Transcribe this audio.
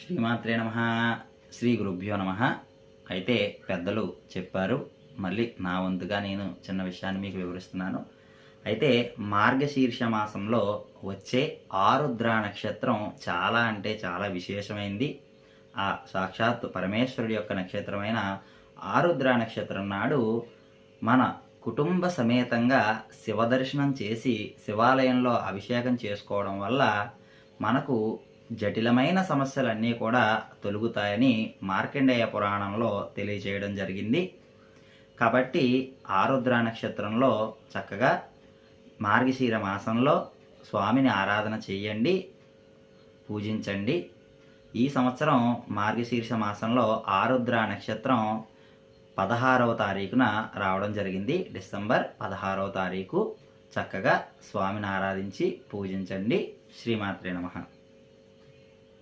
శ్రీమాత్రే నమ. శ్రీ గురుభ్యో నమ. అయితే పెద్దలు చెప్పారు మళ్ళీ నా వంతుగా నేను చిన్న విషయాన్ని మీకు వివరిస్తున్నాను. అయితే మార్గశీర్ష మాసంలో వచ్చే ఆరుద్ర నక్షత్రం చాలా అంటే చాలా విశేషమైంది. ఆ సాక్షాత్ పరమేశ్వరుడి యొక్క నక్షత్రమైన ఆరుద్ర నక్షత్రం నాడు మన కుటుంబ సమేతంగా శివదర్శనం చేసి శివాలయంలో అభిషేకం చేసుకోవడం వల్ల మనకు జటిలమైన సమస్యలన్నీ కూడా తొలుగుతాయని మార్కండేయ పురాణంలో తెలియజేయడం జరిగింది. కాబట్టి ఆరుద్ర నక్షత్రంలో చక్కగా మార్గశీర మాసంలో స్వామిని ఆరాధన చేయండి పూజించండి. ఈ సంవత్సరం మార్గశీర్ష మాసంలో ఆరుద్ర నక్షత్రం పదహారవ తారీఖున రావడం జరిగింది. డిసెంబర్ పదహారవ తారీఖు చక్కగా స్వామిని ఆరాధించి పూజించండి. శ్రీమాత్రే నమ.